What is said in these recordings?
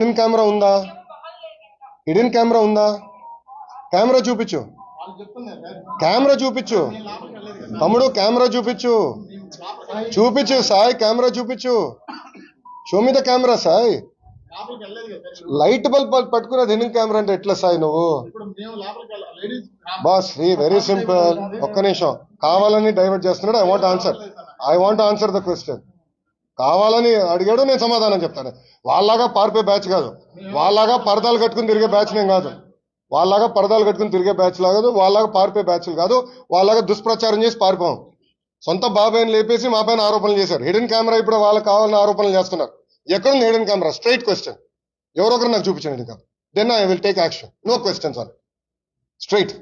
Hidden camera ఉందా? Hidden camera ఉందా? Camera చూపించు. కెమెరా చూపించు. తమ్ముడు కెమెరా చూపించు. చూపించు సాయి కెమెరా చూపించు. షో మీద కెమెరా సాయి. లైట్ బల్బ్ పట్టుకున్నది హిడెన్ కెమెరా అంటే ఎట్లా సాయి నువ్వు? Boss Shri very simple. ఒక్క నిమిషం. కావాలని డైవర్ట్ చేస్తున్నాడు. I want answer. I want answer the question కావాలని అడిగాడు నేను సమాధానం చెప్తాను. వాళ్ళలాగా పారిపోయే బ్యాచ్ కాదు. వాళ్ళలాగా పరదాలు కట్టుకుని తిరిగే బ్యాచ్ నేను కాదు. వాళ్ళలాగా పరదాలు కట్టుకుని తిరిగే బ్యాచ్ కాదు. వాళ్ళలాగా పారిపోయే బ్యాచ్లు కాదు. వాళ్ళలాగా దుష్ప్రచారం చేసి పారిపోం సొంత బాబాయ్ని లేపేసి మా పైన ఆరోపణలు చేశారు. హిడెన్ కెమెరా ఇప్పుడు వాళ్ళకి కావాలని ఆరోపణలు చేస్తున్నారు. ఎక్కడుంది హిడెన్ కెమెరా? స్ట్రైట్ క్వశ్చన్ ఎవరొకరు నాకు చూపించండి hidden camera then I will take action no questions sir straight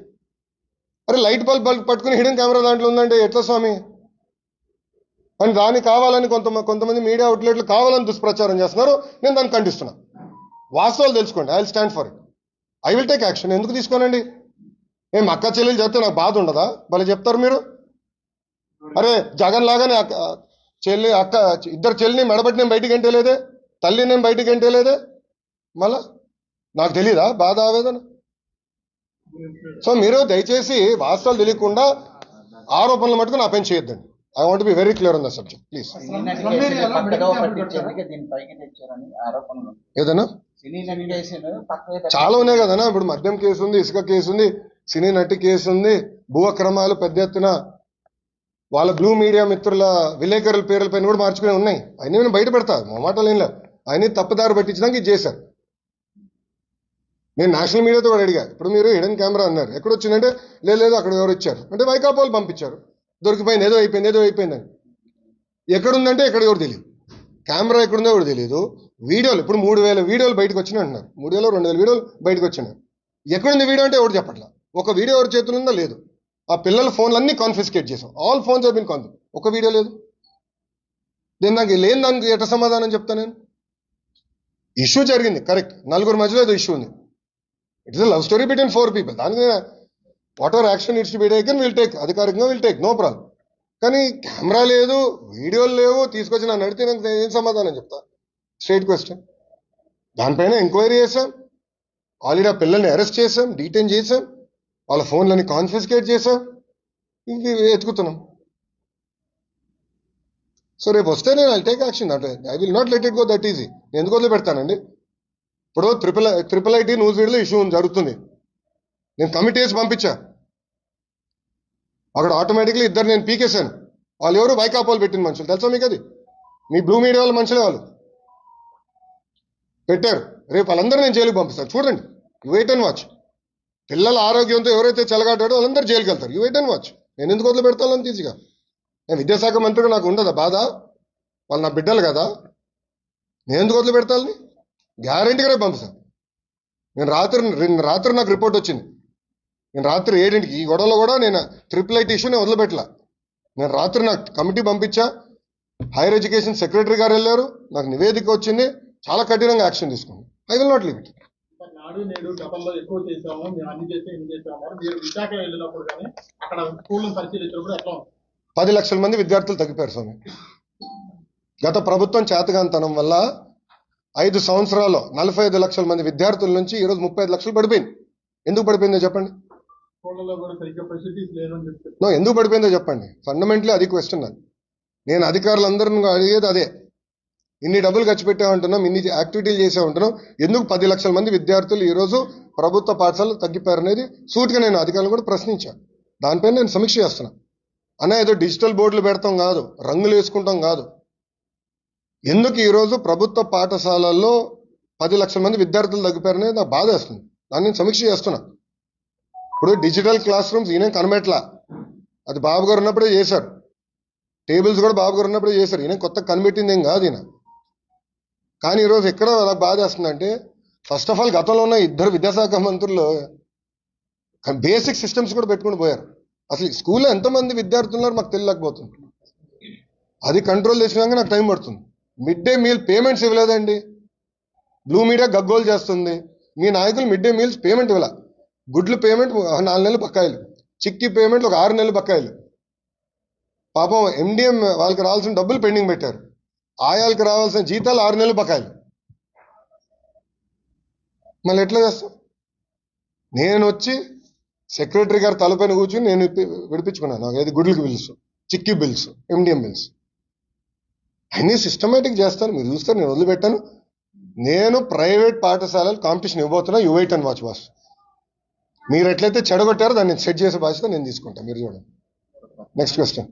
అరే లైట్ బల్బ్ బల్బ్ పట్టుకుని హిడెన్ కెమెరా దాంట్లో ఉందంటే ఎట్లా స్వామి? అని దాన్ని కావాలని కొంత కొంతమంది మీడియా అవుట్లెట్లు కావాలని దుష్ప్రచారం చేస్తున్నారు. నేను దాన్ని ఖండిస్తున్నా. వాస్తవాలు తెలుసుకోండి. I will stand for it I will take action ఎందుకు తీసుకోనండి? ఏం అక్క చెల్లెలు చెప్తే నాకు బాధ ఉండదా? భలే చెప్తారు మీరు. అరే జగన్ లాగానే అక్క చెల్లి అక్క ఇద్దరు చెల్లిని మెడబట్టి నేను బయటికి ఎంటలేదే తల్లి నేను బయటికి ఎంటలేదే మళ్ళా? నాకు తెలీదా? బాధ ఆవేదన? సో మీరు దయచేసి వాస్తవాలు తెలియకుండా ఆరోపణలు మటుకు నా పని చేయొద్దండి. I want be very clear on the subject please cine నటి కేసుని పక్కగా పట్టించేందుకే దీన్ని పైకి తెచ్చారని ఆరోపణలు. ఏదైనా? సినీ నటి కేసును పక్కగా చాలా ఉన్నాయి కదనా ఇప్పుడు మద్యం కేసు ఉంది ఇసుక కేసు ఉంది సినీ నటి కేసు ఉంది భూ అక్రమాలు పెద్ద ఎత్తున వాళ్ళ బ్లూ మీడియా మిత్రుల విలేకరుల పేర్ల పైన కూడా మార్చుకునే ఉన్నాయి. అవన్నీ నేను బయట పెడతా మా మాటలు ఏం లేవు. అవన్నీ తప్పుదారి పట్టించడానికి ఇది చేశారు. నేను నేషనల్ మీడియాతో కూడా అడిగా ఇప్పుడు మీరు హిడెన్ కెమెరా అన్నారు. ఎక్కడ వచ్చిందంటే లేదు లేదు అక్కడ ఎవరు ఇచ్చారు. అంటే వైకాపా వాళ్ళు పంపించారు. దొరికిపోయింది ఏదో అయిపోయింది ఏదో అయిపోయిందని ఎక్కడుందంటే ఎక్కడ కూడా తెలియదు కెమెరా ఎక్కడుందో కూడా తెలియదు వీడియోలు ఇప్పుడు మూడు వేల వీడియోలు బయటకు వచ్చినాయి అంటున్నారు. మూడు వేల రెండు వేల వీడియోలు బయటకు వచ్చినాయి. ఎక్కడుంది వీడియో అంటే ఎవరు చెప్పట్లా? ఒక వీడియో ఎవరి చేతులు ఉందో లేదు. ఆ పిల్లల ఫోన్లన్నీ కాన్ఫిస్కేట్ చేసాం ఆల్ ఫోన్స్ బిన్ కాన్ఫిస్ ఒక వీడియో లేదు. నేను నాకు లేని దానికి ఎట సమాధానం చెప్తా నేను? ఇష్యూ జరిగింది కరెక్ట్ నలుగురు మధ్యలో ఏదో ఇష్యూ ఉంది. It is love story between four people దానికి whatever action it's be taken will take అధికారికంగా విల్ టేక్ నో ప్రాబ్లం కానీ కెమెరా లేదు వీడియోలు లేవు తీసుకొచ్చి నన్ను అడిగితే నేను ఏం సమాధానం చెప్తా స్ట్రేట్ క్వశ్చన్ దానిపైన ఎంక్వైరీ చేశాం ఆల్రెడీ ఆ పిల్లల్ని అరెస్ట్ చేశాం డీటైన్ చేశాం వాళ్ళ ఫోన్లని కాన్ఫిస్కేట్ చేశాం ఇంక ఎత్తుకుతున్నాం సో రేపు వస్తే నేను ఐ టేక్ యాక్షన్ అంటే I will not let it go that easy నేను ఎందుకు వదిలి పెడతానండి ఇప్పుడు ట్రిపుల్ ట్రిపుల్ ఐటీ న్యూస్ వీడియోలో ఇష్యూ జరుగుతుంది. నేను కమిటీ వేసి పంపించా. అక్కడ ఆటోమేటిక్లీ ఇద్దరు నేను పీకేశాను. వాళ్ళు ఎవరు వైకాపోలు పెట్టిన మనుషులు. తెలుసా మీకు అది? మీ బ్లూ మీడియా వాళ్ళ మనుషులే వాళ్ళు. పెట్టారు. రేపు వాళ్ళందరూ నేను జైలుకి పంపిస్తాను. చూడండి. యూ వెయిట్ అండ్ వాచ్ పిల్లల ఆరోగ్యంతో ఎవరైతే చెలగాటాడో వాళ్ళందరూ జైలుకి వెళ్తారు. యూ వెయిట్ అండ్ వాచ్ నేను ఎందుకు వదిలి పెడతాను అంత ఈజీగా నేను విద్యాశాఖ మంత్రిగా నాకు ఉండదా బాధ? వాళ్ళు నా బిడ్డలు కదా. నేను ఎందుకు వదిలి పెడతాను? గ్యారంటీగా రేపు పంపిస్తాను. నేను రాత్రి నిన్న రాత్రి నాకు రిపోర్ట్ వచ్చింది. నేను రాత్రి ఏడింటికి ఈ గొడవలో కూడా నేను ట్రిపుల్ ఐటీ ఇష్యూ నేను వదిలిపెట్టలా. నేను రాత్రి నాకు కమిటీ పంపించా హైయర్ ఎడ్యుకేషన్ సెక్రటరీ గారు వెళ్ళారు నాకు నివేదిక వచ్చింది చాలా కఠినంగా యాక్షన్ తీసుకున్నాను. I will not leave it sir, నాడు నేడు గతంలో ఎక్కువ చేసాము మేము అన్ని చేసి ఇన్ని చేసాము మీరు విశాఖ వెళ్ళినప్పుడు కానీ అక్కడ స్కూళ్ళను పరిశీలించినప్పుడు ఎట్లా ఉంది? పది లక్షల మంది విద్యార్థులు తగ్గిపోయారు స్వామి. గత ప్రభుత్వం చేతగాంతనం వల్ల ఐదు సంవత్సరాల్లో నలభై ఐదు లక్షల మంది విద్యార్థుల నుంచి ఈరోజు ముప్పై ఐదు లక్షలు పడిపోయింది. ఎందుకు పడిపోయిందో చెప్పండి? స్కూళ్ళలో కూడా సరిగ్గా ఫెసిలిటీస్ నో ఎందుకు పడిపోయిందో చెప్పండి. ఫండమెంటలీ అది క్వశ్చన్ అది. నేను అధికారులందరిని అడిగేది అదే. ఇన్ని డబ్బులు ఖర్చు పెట్టామంటున్నాం ఇన్ని యాక్టివిటీలు చేసే ఉంటున్నాం ఎందుకు పది లక్షల మంది విద్యార్థులు ఈరోజు ప్రభుత్వ పాఠశాలలు తగ్గిపోయారు అనేది సూటిగా నేను అధికారులు కూడా ప్రశ్నించాను. దానిపైన నేను సమీక్ష చేస్తున్నా. అన్న ఏదో డిజిటల్ బోర్డులు పెడతాం కాదు రంగులు వేసుకుంటాం కాదు. ఎందుకు ఈరోజు ప్రభుత్వ పాఠశాలల్లో పది లక్షల మంది విద్యార్థులు తగ్గిపోయారనేది నాకు బాధ వేస్తుంది దాన్ని నేను సమీక్ష చేస్తున్నా. ఇప్పుడు డిజిటల్ క్లాస్ రూమ్స్ ఈయన కనిపెట్టలా అది బాబు గారు ఉన్నప్పుడే చేశారు. టేబుల్స్ కూడా బాబు గారు ఉన్నప్పుడే చేశారు. ఈయన కొత్త కనిపెట్టింది ఏం కాదు ఈయన. కానీ ఈరోజు ఎక్కడ నాకు బాధ వేస్తుందంటే ఫస్ట్ ఆఫ్ ఆల్ గతంలో ఉన్న ఇద్దరు విద్యాశాఖ మంత్రులు బేసిక్ సిస్టమ్స్ కూడా పెట్టుకుని పోయారు. అసలు స్కూల్లో ఎంతమంది విద్యార్థులు ఉన్నారు మాకు తెలియలేకపోతుంది. అది కంట్రోల్ చేసినాక నాకు టైం పడుతుంది. మిడ్ డే మీల్ పేమెంట్స్ ఇవ్వలేదండి. బ్లూ మీడియా గగ్గోలు చేస్తుంది. మీ నాయకులు మిడ్ డే మీల్స్ పేమెంట్ ఇవ్వలే? గుడ్లు పేమెంట్ నాలుగు నెలలు బకాయిలు. చిక్కి పేమెంట్ ఒక ఆరు నెలలు బకాయిలు. పాపం ఎండిఎం వాళ్ళకి రావాల్సిన డబ్బులు పెండింగ్ పెట్టారు. ఆయాలకు రావాల్సిన జీతాలు ఆరు నెలలు బకాయిలు. మళ్ళీ ఎట్లా చేస్తాం? నేను వచ్చి సెక్రటరీ గారు తలపైన కూర్చుని నేను విడిపించుకున్నాను. నాకు ఏది గుడ్లకి bills chikki bills MDM bills అన్నీ సిస్టమేటిక్ చేస్తాను. మీరు చూస్తారు నేను వదిలిపెట్టాను. నేను ప్రైవేట్ పాఠశాలలు competition ఇవ్వబోతున్నా you wait and watch boss మీరు ఎట్లయితే చెడగొట్టారో దాన్ని సెట్ చేసే బాధ్యత నేను తీసుకుంటాను మీరు చూడండి. Next question